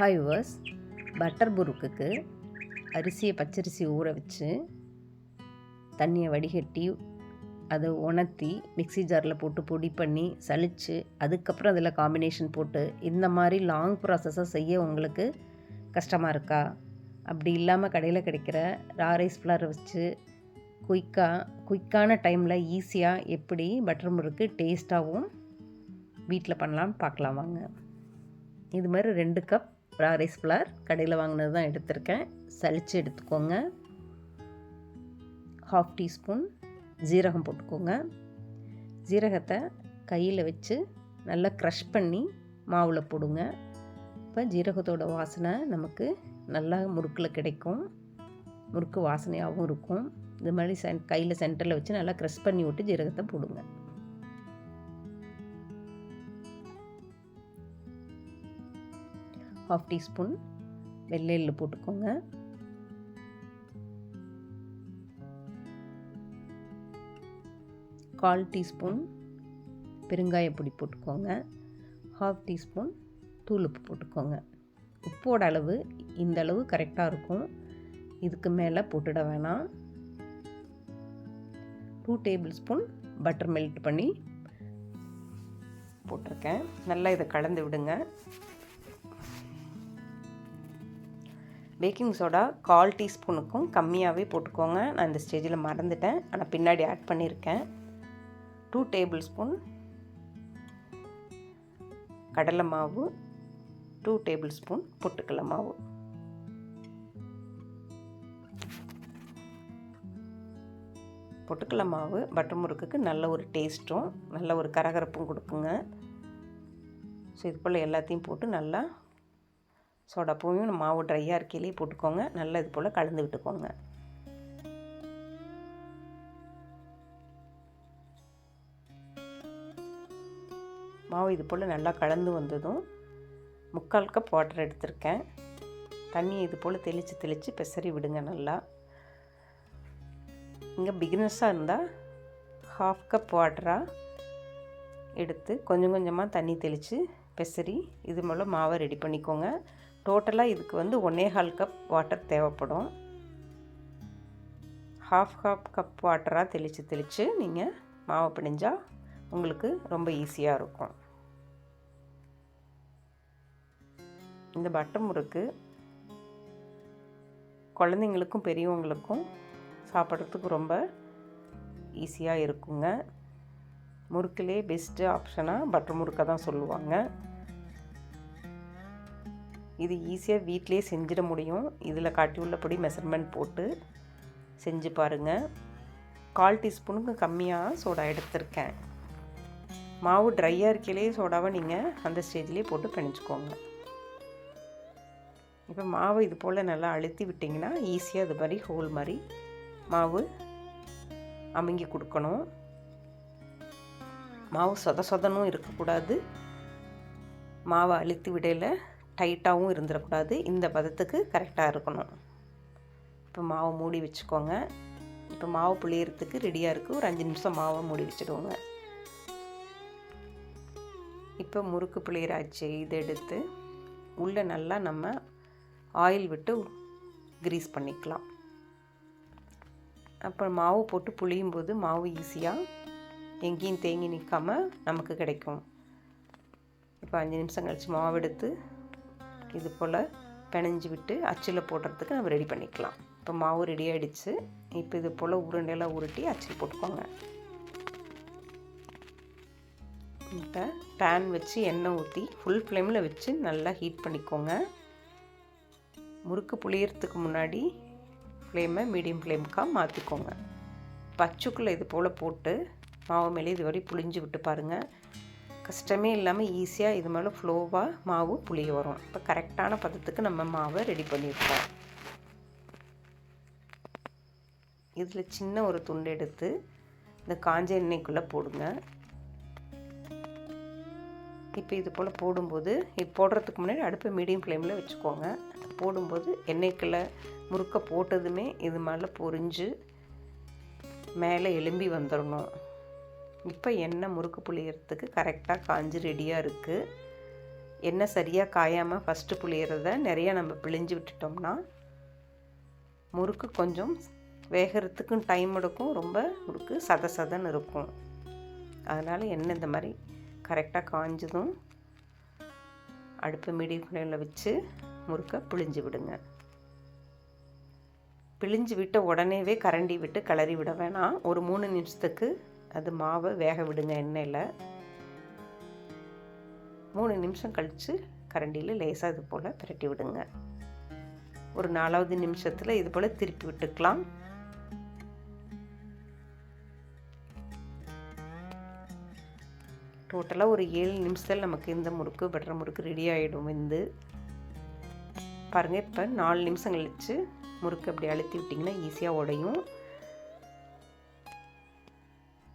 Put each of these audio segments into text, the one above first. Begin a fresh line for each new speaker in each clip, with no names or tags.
Hi verse butter புருக்குக்கு அரிசியை பச்சரிசி ஊற வச்சு தண்ணியை வடிகட்டி அதை உணர்த்தி மிக்ஸி ஜாரில் போட்டு பொடி பண்ணி சளிச்சு அதுக்கப்புறம் அதில் காம்பினேஷன் போட்டு இந்த மாதிரி லாங் ப்ராசஸாக செய்ய உங்களுக்கு கஷ்டமாக இருக்கா? அப்படி இல்லாமல் கடையில் கிடைக்கிற ரா ரைஸ் ஃப்ளார் வச்சு குயிக்காக குயிக்கான டைமில் ஈஸியாக எப்படி பட்டர் முறுக்கு டேஸ்ட்டாகவும் வீட்டில் பண்ணலாம்னு பார்க்கலாம் வாங்க. இது மாதிரி ரெண்டு கப் ரா ரைஸ் ஃப்ளார் கடையில் வாங்கினது தான் எடுத்திருக்கேன். சளிச்சு எடுத்துக்கோங்க. ஹாஃப் டீஸ்பூன் ஜீரகம் போட்டுக்கோங்க. ஜீரகத்தை கையில் வச்சு நல்லா க்ரஷ் பண்ணி மாவில் போடுங்க. இப்போ ஜீரகத்தோட வாசனை நமக்கு நல்லா முறுக்கில் கிடைக்கும். முறுக்கு வாசனையாகவும் இருக்கும். இது மாதிரி சென் கையில் சென்டரில் வச்சு நல்லா க்ரஷ் பண்ணி விட்டு ஜீரகத்தை போடுங்க. ஹாஃப் டீஸ்பூன் வெள்ளை எள்ளு போட்டுக்கோங்க. கால் டீஸ்பூன் பெருங்காய பொடி போட்டுக்கோங்க. ஹாஃப் டீஸ்பூன் தூள் உப்பு போட்டுக்கோங்க. உப்போட அளவு இந்த அளவு கரெக்டாக இருக்கும். இதுக்கு மேலே போட்டுட வேணாம். Two tablespoon butter melt பண்ணி போட்டிருக்கேன். நல்லா இதை கலந்து விடுங்க. பேக்கிங் சோடா கால் டீஸ்பூனுக்கும் கம்மியாகவே போட்டுக்கோங்க. நான் இந்த ஸ்டேஜில் மறந்துட்டேன். ஆனால் பின்னாடி ஆட் பண்ணியிருக்கேன். டூ டேபிள் ஸ்பூன் கடலை மாவு டூ டேபிள் ஸ்பூன் பொட்டுக்கடலை மாவு. பொட்டுக்கடலை மாவு பட்டர் முறுக்குக்கு நல்ல ஒரு டேஸ்ட்டும் நல்ல ஒரு கரகரப்பும் கொடுக்குங்க. ஸோ இது போல் எல்லாத்தையும் போட்டு நல்லா சோடாப்பூவையும் மாவு ட்ரையாக இருக்கையிலே போட்டுக்கோங்க. நல்லா இது போல் கலந்து விட்டுக்கோங்க. மாவு இது போல் நல்லா கலந்து வந்ததும் முக்கால் கப் வாட்டர் எடுத்திருக்கேன். தண்ணியை இது போல் தெளித்து தெளித்து பெசரி விடுங்க நல்லா. இங்கே பிகினர்ஸாக இருந்தால் ஹாஃப் கப் வாட்டராக எடுத்து கொஞ்சம் கொஞ்சமாக தண்ணி தெளித்து பெசரி இது மூலம் மாவை ரெடி பண்ணிக்கோங்க. டோட்டலாக இதுக்கு வந்து ஒன்றே ஹால் கப் வாட்டர் தேவைப்படும். ஹாஃப் ஹாஃப் கப் வாட்டராக தெளித்து தெளித்து நீங்கள் மாவு பிணைஞ்சால் உங்களுக்கு ரொம்ப ஈஸியாக இருக்கும். இந்த பட்டர் முறுக்கு குழந்தைங்களுக்கும் பெரியவங்களுக்கும் சாப்பிட்றதுக்கு ரொம்ப ஈஸியாக இருக்குங்க. முறுக்கிலே பெஸ்ட்டு ஆப்ஷனாக பட்டர் முறுக்கை தான் சொல்லுவாங்க. இது ஈஸியாக வீட்டிலே செஞ்சிட முடியும். இதில் காட்டி உள்ளபடி மெஷர்மெண்ட் போட்டு செஞ்சு பாருங்கள் கால் டீஸ்பூனுக்கு கம்மியாக சோடா எடுத்திருக்கேன். மாவு ட்ரையாக இருக்கையிலே சோடாவை நீங்கள் அந்த ஸ்டேஜ்லேயே போட்டு பிணைச்சிக்கோங்க இப்போ மாவு இது போல் நல்லா அழுத்தி விட்டிங்கன்னா ஈஸியாக இது மாதிரி ஹோல் மாதிரி மாவு அமுங்கி கொடுக்கணும். மாவு சொத சொதனும் இருக்கக்கூடாது. மாவை அழுத்தி விடையில் டைட்டாகவும் இருந்துடக்கூடாது. இந்த பதத்துக்கு கரெக்டாக இருக்கணும். இப்போ மாவை மூடி வச்சுக்கோங்க. இப்போ மாவு புளியறதுக்கு ரெடியாக இருக்குது ஒரு அஞ்சு நிமிஷம் மாவை மூடி வச்சுடுவோங்க. இப்போ முறுக்கு புளியராச்சு இதை எடுத்து உள்ளே நல்லா நம்ம ஆயில் விட்டு கிரீஸ் பண்ணிக்கலாம். அப்புறம் மாவு போட்டு புளியும் போது மாவு ஈஸியாக எங்கேயும் தேங்கி நிற்காமல் நமக்கு கிடைக்கும். இப்போ அஞ்சு நிமிஷம் கழித்து மாவு எடுத்து இது போல் பிணைஞ்சு விட்டு அச்சில் போடுறதுக்கு நம்ம ரெடி பண்ணிக்கலாம். இப்போ மாவு ரெடி ஆகிடுச்சு இப்போ இது போல் உருண்டையெல்லாம் உருட்டி அச்சில் போட்டுக்கோங்க. இப்போ பேன் வச்சு எண்ணெய் ஊற்றி ஃபுல் ஃப்ளேமில் வச்சு நல்லா ஹீட் பண்ணிக்கோங்க. முறுக்கு புளியறதுக்கு முன்னாடி ஃப்ளேமை மீடியம் ஃப்ளேமுக்காக மாற்றிக்கோங்க பச்சுக்குள்ளே இது போல் போட்டு மாவு மேலே இது வரை புளிஞ்சு விட்டு பாருங்கள் கஷ்டமே இல்லாமல் ஈஸியாக இது மேலே ஃப்ளோவாக மாவு புளிய வரும். இப்போ கரெக்டான பதத்துக்கு நம்ம மாவை ரெடி பண்ணியிருக்கோம் இதில் சின்ன ஒரு துண்டு எடுத்து இந்த காஞ்ச எண்ணெய்க்குள்ளே போடுங்க. இப்போ இது போல் போடும்போது இது போடுறதுக்கு முன்னாடி அடுப்பை மீடியம் ஃப்ளேமில் வச்சுக்கோங்க. போடும்போது எண்ணெய்க்குள்ளே முறுக்க போட்டதுமே இது மேலே பொரிஞ்சு மேலே எலும்பி வந்துடணும் இப்போ எண்ணெய் முறுக்கு புளியறதுக்கு கரெக்டாக காஞ்சு ரெடியாக இருக்குது எண்ணெய் சரியாக காயாமல் ஃபஸ்ட்டு புளியறத நிறையா நம்ம பிழிஞ்சு விட்டுட்டோம்னா முறுக்கு கொஞ்சம் வேகிறதுக்கும் டைம் எடுக்கும். ரொம்ப முறுக்கு சத சதன்னு இருக்கும். அதனால் எண்ணெய் இந்த மாதிரி கரெக்டாக காஞ்சதும் அடுப்பு மீடியம் ஃப்ளேமில் வச்சு முறுக்கை பிழிஞ்சு விடுங்க. பிழிஞ்சு விட்ட உடனேவே கரண்டி விட்டு கிளறி விட வேணாம். ஒரு மூணு நிமிஷத்துக்கு அது மாவை வேக விடுங்க எண்ணெயில். மூணு நிமிஷம் கழித்து கரண்டியில் லேசாக இது போல் பிரட்டி விடுங்க. ஒரு நாலாவது நிமிஷத்தில் இது போல் திருப்பி விட்டுக்கலாம். டோட்டலாக ஒரு ஏழு நிமிஷத்தில் நமக்கு இந்த முறுக்கு பட்டர் முறுக்கு ரெடி ஆகிடும் வந்து. பாருங்கள் இப்போ நாலு நிமிஷம் கழித்து முறுக்கு அப்படி அழுத்தி விட்டிங்கன்னா ஈஸியாக உடையும்.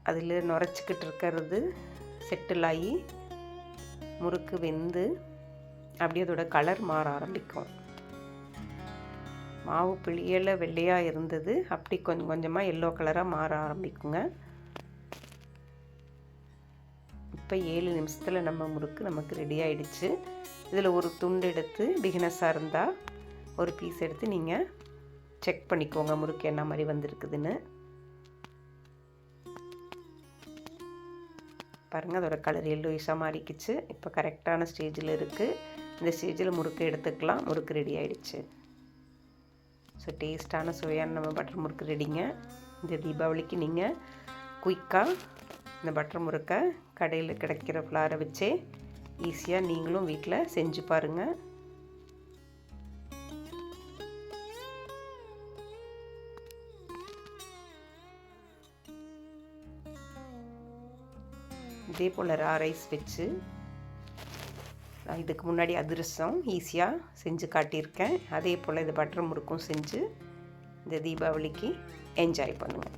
அதில் நுரைச்சிக்கிட்டு இருக்கிறது செட்டில் ஆகி முறுக்கு வெந்து அப்படியே அதோட கலர் மாற ஆரம்பிக்கும். மாவு பிழியல வெள்ளையாக இருந்தது. அப்படி கொஞ்சம் கொஞ்சமாக எல்லோ கலராக மாற ஆரம்பிக்குங்க. இப்போ ஏழு நிமிஷத்தில் நம்ம முறுக்கு நமக்கு ரெடி ஆயிடுச்சு. இதில் ஒரு துண்டு எடுத்து பிகினஸாக இருந்தால் ஒரு பீஸ் எடுத்து நீங்கள் செக் பண்ணிக்கோங்க முறுக்கு என்ன மாதிரி வந்திருக்குதுன்னு. பாருங்கள் அதோட கலர் எல்லோயிஷாக மாறிக்கிச்சு. இப்போ கரெக்டான ஸ்டேஜில் இருக்குது இந்த ஸ்டேஜில் முறுக்கு எடுத்துக்கலாம். முறுக்கு ரெடி ஆகிடுச்சு ஸோ டேஸ்ட்டான சுவையான நம்ம பட்டர் முறுக்கு ரெடிங்க. இந்த தீபாவளிக்கு நீங்கள் குயிக்காக இந்த பட்டர் முறுக்கை கடையில் கிடைக்கிற ஃப்ளாரை வச்சே ஈஸியாக நீங்களும் வீட்டில் செஞ்சு பாருங்கள் இதே போல் ரா ரைஸ் வச்சு நான் இதுக்கு முன்னாடி அதிரசம் ஈஸியாக செஞ்சு காட்டியிருக்கேன். அதே போல் இது பட்டர் முறுக்கும் செஞ்சு இந்த தீபாவளிக்கு என்ஜாய் பண்ணுங்கள்